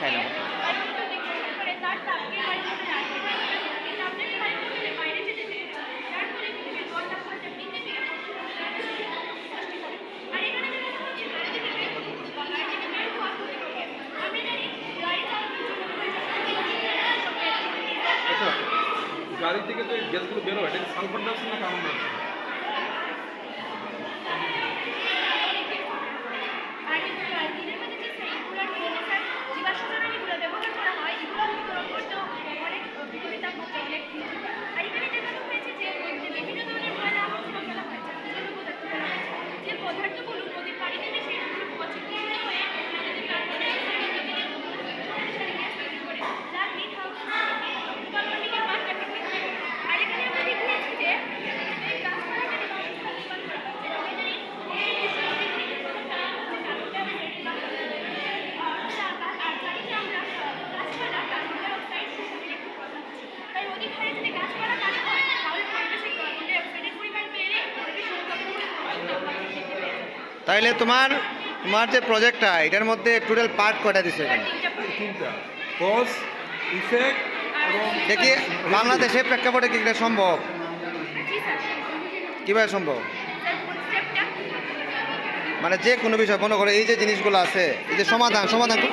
ব্যবসায় না। আচ্ছা, গাড়ি থেকে তো গ্যাসগুলো বেরো এটা সালফার ডাইঅক্সাইড না কার্বন ডাইঅক্সাইড তাইলে তোমার তোমার যে প্রজেক্টটা এটার মধ্যে টোটাল পার্ট কটা দিছে এখানে? দেখি বাংলাদেশের প্রেক্ষাপটে কি সম্ভব? কীভাবে সম্ভব? মানে যে কোনো বিষয় মনে করে এই যে জিনিসগুলো আছে এই যে সমাধান সমাধান সমাধান